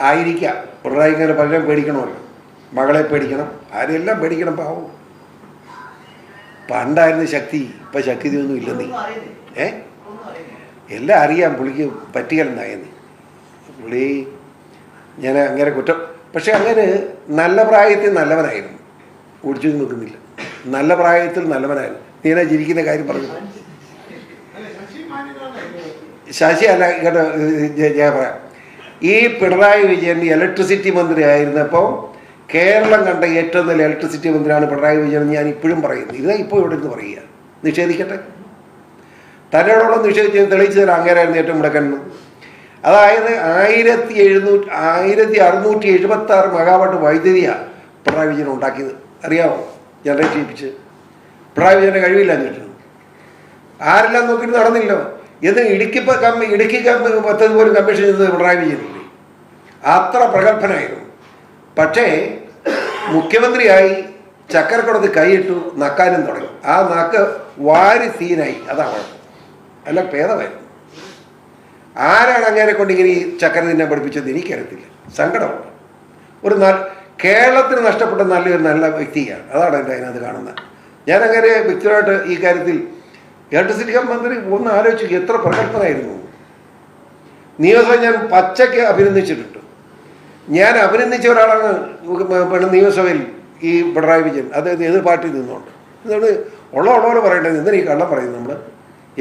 ആയിരിക്കാം. പിണറായി ഇങ്ങനെ പലരും പേടിക്കണമല്ലോ. മകളെ പേടിക്കണം. ആരെല്ലാം പേടിക്കണം പാവം? പണ്ടായിരുന്നു ശക്തി ഇപ്പൊ ശക്തി ഒന്നും ഇല്ലെന്നേ ഏ? എല്ലാം അറിയാം പുള്ളിക്ക് പറ്റികലെന്നായെന്ന് പുള്ളി ഞാൻ അങ്ങനെ കുറ്റം. പക്ഷെ അങ്ങനെ നല്ല പ്രായത്തിൽ നല്ലവനായിരുന്നു. ഓടിച്ചു നിൽക്കുന്നില്ല. നല്ല പ്രായത്തിൽ നല്ലവനായിരുന്നു. നീന ജീവിക്കുന്ന കാര്യം പറഞ്ഞു. ശശി അല്ല കേട്ടോ ഞാൻ- പറയാം. ഈ പിണറായി വിജയൻ ഇലക്ട്രിസിറ്റി മന്ത്രി ആയിരുന്നപ്പോൾ കേരളം കണ്ട ഏറ്റവും നല്ല ഇലക്ട്രിസിറ്റി മന്ത്രിയാണ് പിണറായി വിജയൻ എന്ന് ഞാൻ ഇപ്പോഴും പറയുന്നത് ഇത് ഇപ്പോൾ ഇവിടെ നിന്ന് പറയുക. നിഷേധിക്കട്ടെ. തന്നോടുള്ള നിഷേധിച്ച് തെളിയിച്ചു തരാം അങ്ങേരായിരുന്നു ഏറ്റവും മുടക്കൻ. അതായത് ആയിരത്തി എഴുന്നൂറ്റി ആയിരത്തി അറുന്നൂറ്റി എഴുപത്തി ആറ് മെഗാവാട്ട് വൈദ്യുതിയാണ് പിണറായി വിജയൻ ഉണ്ടാക്കിയത്. അറിയാമോ ജനറേറ്റ് ചെയ്യിപ്പിച്ച്. പിണറായി വിജയന്റെ കഴിവില്ല എന്നിട്ട് ആരെല്ലാം നോക്കിയിട്ട് നടന്നില്ലോ എന്ന് ഇടുക്കി കമ്മി ഇടുക്കി പദ്ധതി പോലും കമ്മീഷൻ ചെയ്തത് പിണറായി വിജയനില്ലേ അത്ര പ്രഗത്ഭനായിരുന്നു. പക്ഷേ മുഖ്യമന്ത്രിയായി ചക്കരക്കുടത്ത് കൈയിട്ടു നക്കാനും തുടങ്ങി. ആ നക്ക് വാരി സീനായി. അതാ കുഴപ്പം അല്ല ഭേദമായിരുന്നു. ആരാണ് അങ്ങനെ കൊണ്ട് ഇങ്ങനെ ഈ ചക്കര നിന്നെ പഠിപ്പിച്ചത് എനിക്കറിയത്തില്ല. സങ്കടമുണ്ട്. ഒരു കേരളത്തിന് നഷ്ടപ്പെട്ട നല്ലൊരു നല്ല വ്യക്തിയാണ്. അതാണ് എന്റെ അതിനകത്ത് കാണുന്നത്. ഞാൻ അങ്ങനെ വ്യക്തിപരമായിട്ട് ഈ കാര്യത്തിൽ ഇലക്ട്രിസിറ്റി മന്ത്രി ഒന്ന് ആലോചിക്കുക എത്ര പ്രഗത്ഭനായിരുന്നു നിയമസഭ ഞാൻ പച്ചയ്ക്ക് അഭിനന്ദിച്ചിട്ടുണ്ട്. ഞാൻ അഭിനന്ദിച്ച ഒരാളാണ് നിയമസഭയിൽ ഈ പിണറായി വിജയൻ. അത് എതിർ പാർട്ടിയിൽ നിന്നുകൊണ്ട്. ഇതാണ് ഉള്ള ഉള്ളവരെ പറയേണ്ടത് എന്തിനാ ഈ കള്ളം പറയുന്നത് നമ്മൾ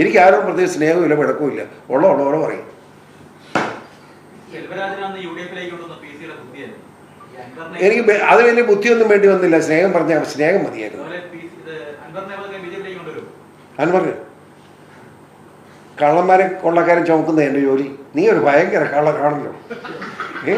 എനിക്ക് ആരും പ്രത്യേകിച്ച് സ്നേഹമില്ല പിടക്കമില്ല ഉള്ള ഉള്ളവരെ പറയും. എനിക്ക് അത് വലിയ ബുദ്ധിയൊന്നും വേണ്ടി വന്നില്ല. സ്നേഹം പറഞ്ഞാൽ സ്നേഹം മതിയായിരുന്നു. അൻവർ കള്ളന്മാരെ കൊള്ളക്കാരെ എന്റെ ജോലി. നീ ഒരു ഭയങ്കര കള്ളനാണല്ലോ. ഏ?